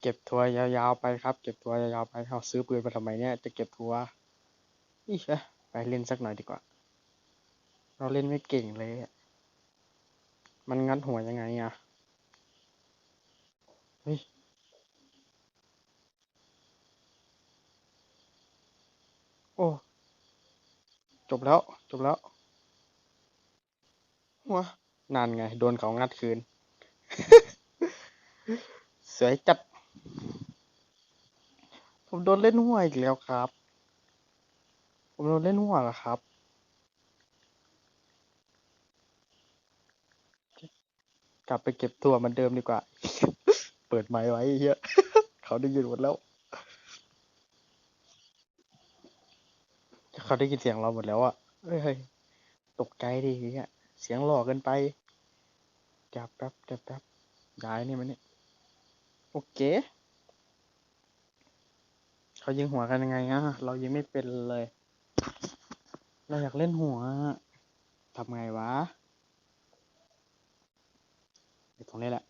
เก็บทัวร์ยาวๆไปครับ เก็บทัวร์ยาวๆไปเอาซื้อปืนมาทำไมเนี่ย จะเก็บทัวร์อีเอะไปเล่นสักหน่อยดีกว่า เราเล่นไม่เก่งเลย มันงัดหัวยังไงอะเฮ้ยโอ้ จบแล้ว จบแล้วหัวนานไง โดนเขางัดคืน สวยจัด ผมโดนเล่นหัวอีกแล้วครับ ผมโดนเล่นหัวแล้วครับ กลับไปเก็บตัวมือนเดิมดีกว่า เปิดไมค์ไว้เฮียเขาได้ยินหมดแล้ว เขาได้ยินเสียงเราหมดแล้วอะเฮ้ยเฮ้ยตกใจดิเฮียเสียงหล่อเกินไปจับแป๊บจับแป๊บย้ายนี่มันเนี่ย โอเค เขายิงหัวกันยังไงอะเรายิงไม่เป็นเลย เราอยากเล่นหัวทำไงวะอยู่ตรงนี้แหละ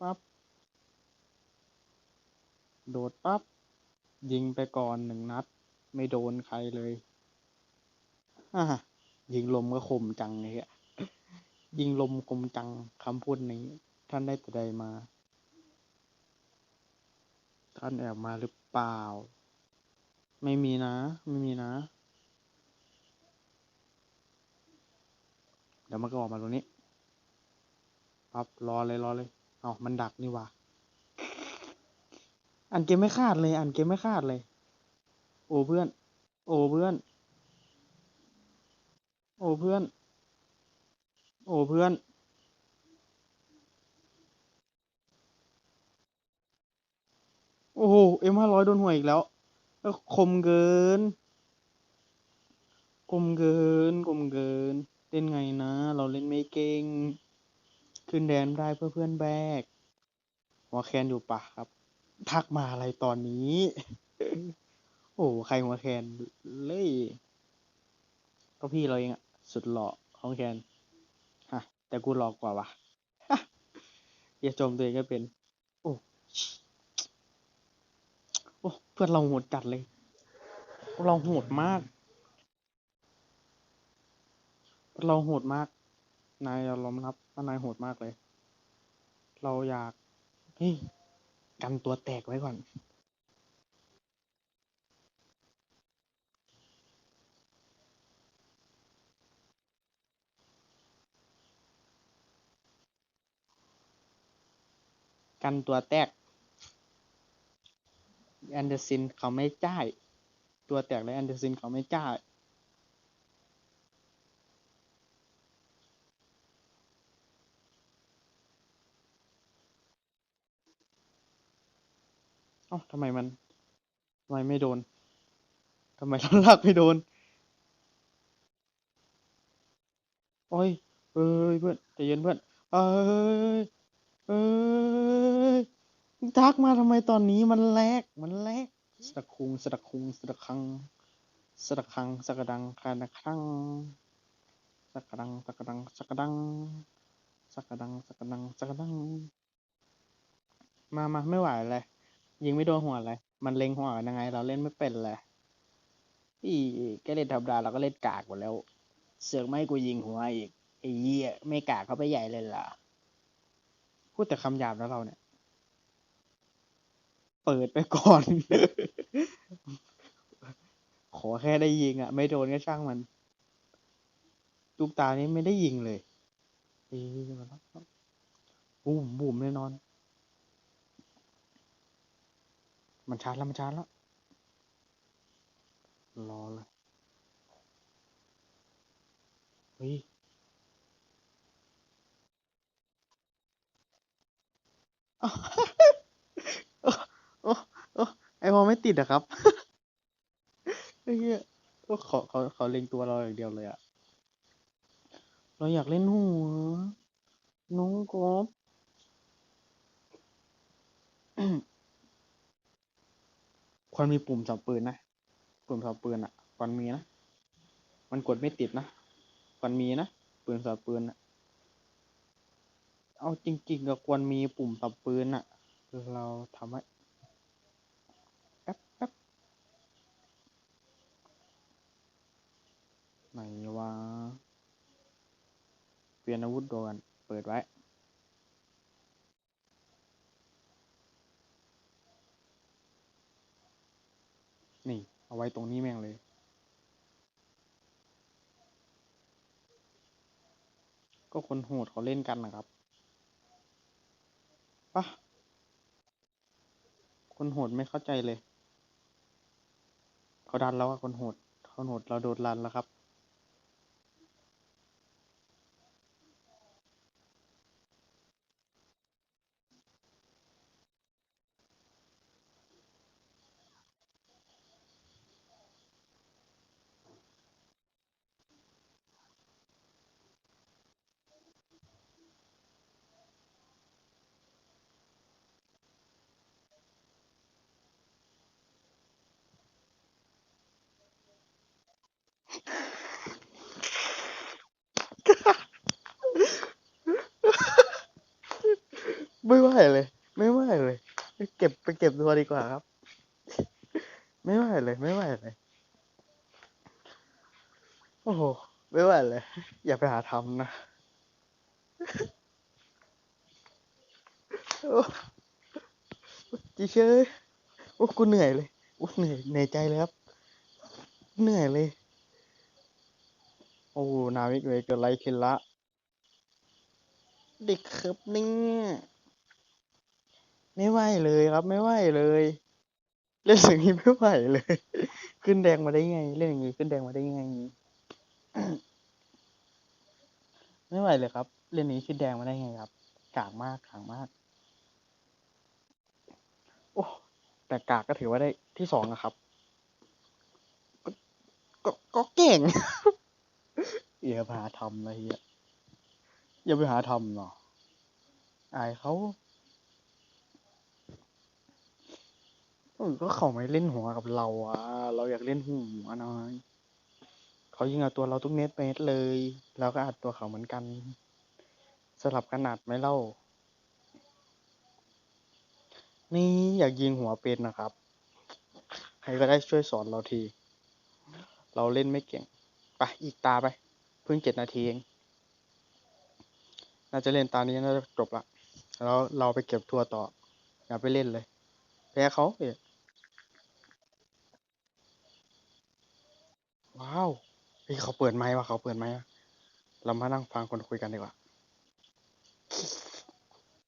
ปั๊บโดดปั๊บยิงไปก่อนหนึ่งนัด ไม่โดนใครเลยอ่ายิงลมก็คมจังเลยอะยิงลมคมจังคำพูดนี้ ท่านได้แต่ใดมา ท่านแอบมาหรือเปล่า ไม่มีนะ ไม่มีนะ เดี๋ยวมันก็ออกมาตรงนี้ปั๊บรอเลยรอเลย เอามันดักนี่ว่าอันเกมไม่คาดเลย อันเกมไม่คาดเลย โอ้เพื่อน โอ้เพื่อน โอ้เพื่อน โอ้เพื่อน โอ้โห เอ็มห้าร้อยโดนหัวอีกแล้วเอ้อคมเกินคมเกินคมเกิน เล่นไงนะ เราเล่นไม่เก่ง ขึ้นแดนได้เพื่อเพื่อนแบกหัวแคนอยู่ปะครับ ทักมาอะไรตอนนี้ โอ้โหใครหัวแคนเลยก็พี่เราเองอะสุดหล่อของแคนฮะแต่กูหลอกกว่าวะอย่าชมตัวเองก็เป็น โอ้โอ้ เพื่อนเราโหดจัดเลย เราโหดมาก เราโหดมาก นายยอมรับว่านายโหดมากเลย เราอยากเฮ้ยกันตัวแตกไว้ก่อน กันตัวแตก แอนเดอร์ซินเขาไม่จ่าย ตัวแตกแล้วแอนเดอร์ซินเขาไม่จ่ายเอ้าทำไมมันทำไมไม่โดนทำไมเราลากไม่โดน โอ้ยเอ้ยเพื่อนใจเย็นเพื่อนเอ้ยเอ้ย ทักมาทำไมตอนนี้มันแลกมันแลกสะคุงสะคุงสะคังสะคังสะกระดังคานะครังสะกระดังสะกระดังสะกระดังสะกระดังสะกระดังสะกระดัง มามาไม่ไหวเลยยิงไม่โดนหัวเลยมันเล็งหัวกันยังไง เราเล่นไม่เป็นเลยอีแกเล่นธรรมดาเราก็เล่นกากหมดแล้ว เสือกไม่ให้กูยิงหัวอีกไอ้เหี้ยไม่กากเข้าไปใหญ่เลยล่ะ พูดแต่คำหยาบแล้วเราเนี่ย เปิดไปก่อน ขอแค่ได้ยิงอะ ไม่โดนก็ช่างมัน ลูกตานี้ไม่ได้ยิงเลยเอ๊ะมาแล้วบูมบูมแน่นอน มันชาร์จแล้วมันชาร์จแล้ว รอเลยเฮ้ยอ้าวโอ้โอ้โอ้ไอ มองไม่ติดอะครับไอ้เหี้ยโอ้เขาเขาเขาเล็งตัวเราอย่างเดียวเลยอะเราอยากเล่นหัวน้องกบควรมีปุ่มสับปืนนะ ปุ่มสับปืนอะควรมีนะ มันกดไม่ติดนะควรมีนะ ปืนสับปืนอะเอาจริงๆก็ควรมีปุ่มสับปืนอะเราทำให้แป๊บแป๊บ ไหนวะ เปลี่ยนอาวุธโดนเปิดไว้ นี่ เอาไว้ตรงนี้แม่งเลย ก็คนโหดเขาเล่นกันนะครับปะคนโหดไม่เข้าใจเลย เขาดันแล้วอะคนโหดคนโหดเราโดนรันแล้วครับ ไม่ไหวเลย ไม่ไหวเลยไปเก็บไปเก็บตัวดีกว่าครับ ไม่ไหวเลย ไม่ไหวเลย โอ้โห ไม่ไหวเลย อย่าไปหาทำนะโอ้จีเชยโอ้กูเหนื่อยเลยโอ้เหนื่อยเหนื่อยใจเลยครับ เหนื่อยเลย โอ้ นาวิกเวกเกิดไรขึ้นละ เด็กครับเนี่ย ไม่ไหวเลยครับ ไม่ไหวเลย เล่นอย่างนี้ไม่ไหวเลย ขึ้นแดงมาได้ไง เล่นอย่างนี้ขึ้นแดงมาได้ไงไม่ไหวเลยครับ เล่นนี้ขึ้นแดงมาได้ไงครับกากมากกากมาก โอ้แต่กากก็ถือว่าได้ที่สองนะครับ ก็ก็ก็เก่งอย่าไปหาทำนะเฮียอย่าไปหาทำเนาะอายเขา ก็เขาไม่เล่นหัวกับเราอะเราอยากเล่นหัวน้อยเขายิงเอาตัวเราทุกเม็ดเม็ดเลยเราก็อัดตัวเขาเหมือนกัน สลับขนาดไหมเล่า นี่อยากยิงหัวเป็นนะครับ ใครก็ได้ช่วยสอนเราที เราเล่นไม่เก่ง ไป อีกตาไป เพิ่งเจ็ดนาทีเอง น่าจะเล่นตานี้น่าจะจบละ แล้วเราไปเก็บทัวร์ต่อ อย่าไปเล่นเลย แพ้เขาเอ ว้าวเฮ้ยเขาเปิดไมค์ว่ะเขาเปิดไมค์ว่ะเรามานั่งฟังคนคุยกันดีกว่า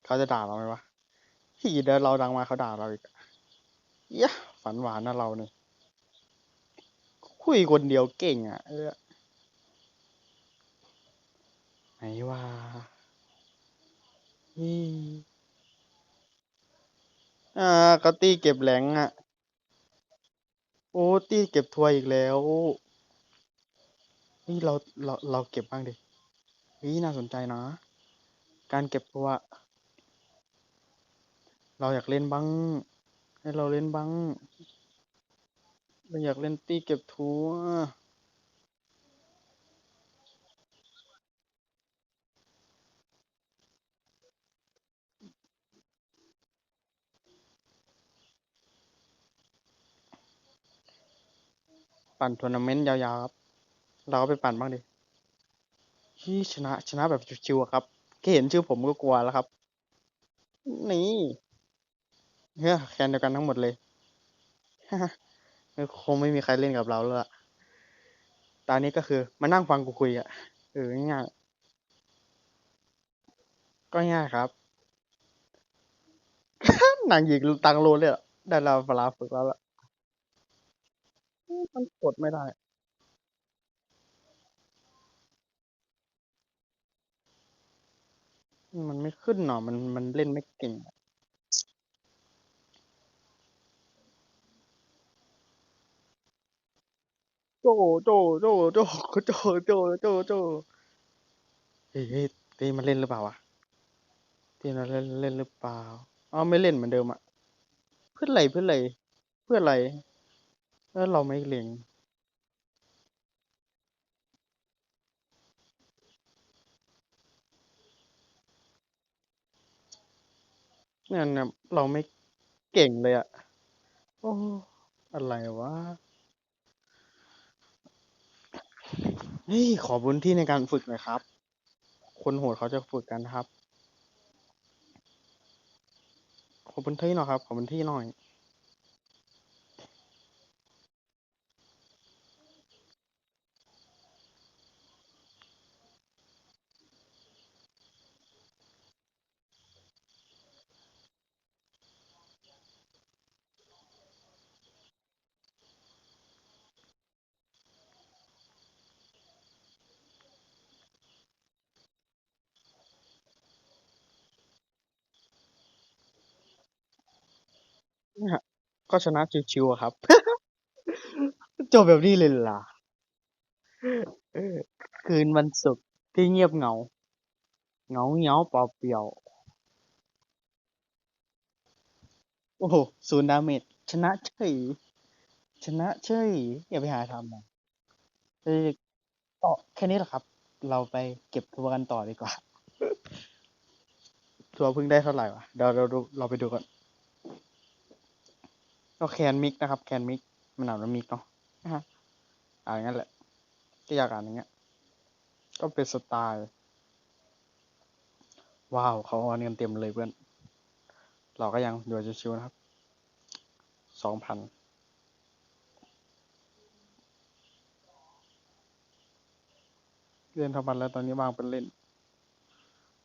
เขาจะด่าเราไหมวะพี่เดินเราดังมาเขาด่าเราอีกอะยะฝันหวานนะเราเนี่ยคุยคนเดียวเก่งอะ เออไหนว่านี่อ่าเขาตีเก็บแหลงอะ โอ้ตีเก็บทัวร์อีกแล้ว นี่เราเราเราเก็บบ้างดินี่น่าสนใจนะ การเก็บทัว เราอยากเล่นบ้าง ให้เราเล่นบ้าง เราอยากเล่นตีเก็บทัวปั่นทัวร์นาเมนต์ยาวๆครับ เราก็ไปปั่นบ้างดิที่ชนะชนะแบบชิวๆครับแค่เห็นชื่อผมก็กลัวแล้วครับ นี่เฮ้ยแคนเดียวกันทั้งหมดเลยคงไม่มีใครเล่นกับเราแล้วล่ะ ตอนนี้ก็คือมานั่งฟังกูคุยอะเออง่ายก็ง่ายครับนางหญิงตังโลเลยอะได้เราเวลาฝึกแล้วล่ะ มันกดไม่ได้ มันไม่ขึ้นหนอมันมันเล่นไม่เก่งโจโจโจโจโจโจโจโจเฮ้ยตีมันเล่นหรือเปล่าวะตีมันเล่นเล่นหรือเปล่าอ๋อไม่เล่นเหมือนเดิมอะเพื่อนไรเพื่อนไรเพื่อนไรแล้วเราไม่เล็ง เนี่ยนะเราไม่เก่งเลยอะโอ้ อะไรวะ เฮ้ย ขอพื้นที่ในการฝึกหน่อยครับ คนโหดเขาจะฝึกกันครับ ขอพื้นที่หน่อยครับ ขอพื้นที่หน่อย เนี่ย ก็ชนะชิวๆอะครับ จบแบบนี้เลยเหรอคืนวันศุกร์ที่เงียบเหงา เหงาเหงาเปล่าเปลี่ยว โอ้โหศูนย์ดาเมจชนะเฉยชนะเฉยอย่าไปหาทำนะเออต่อแค่นี้แหละครับ เราไปเก็บทัวร์กันต่อดีกว่า ทัวร์เพิ่งได้เท่าไหร่วะเดี๋ยวเราดูเราไปดูกัน ก็แคนมิกนะครับ แคนมิกมันอ่านว่ามิกเนาะนะฮะอ่านงั้นแหละ ก็อยากอ่านอย่างเงี้ย ก็เป็นสไตล์ ว้าวเขาออนกันเต็มเลยเพื่อน เราก็ยังอยู่ชิวๆนะครับ สองพันเล่นเท่าพันแล้วตอนนี้วางเป็นเล่น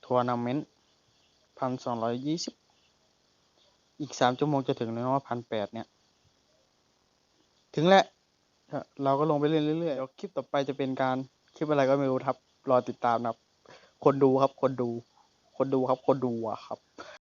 ทัวร์นาเมนต์พันสองร้อยยี่สิบ อีกสามชั่วโมงจะถึงแล้วเนาพันแปดเนี่ย ถึงแล้ว เราก็ลงไปเล่นเรื่อยๆเดี๋ยวคลิปต่อไปจะเป็นการคลิปอะไรก็ไม่รู้ครับ รอติดตามนะครับ คนดูครับ คนดู คนดูครับ คนดูอะครับ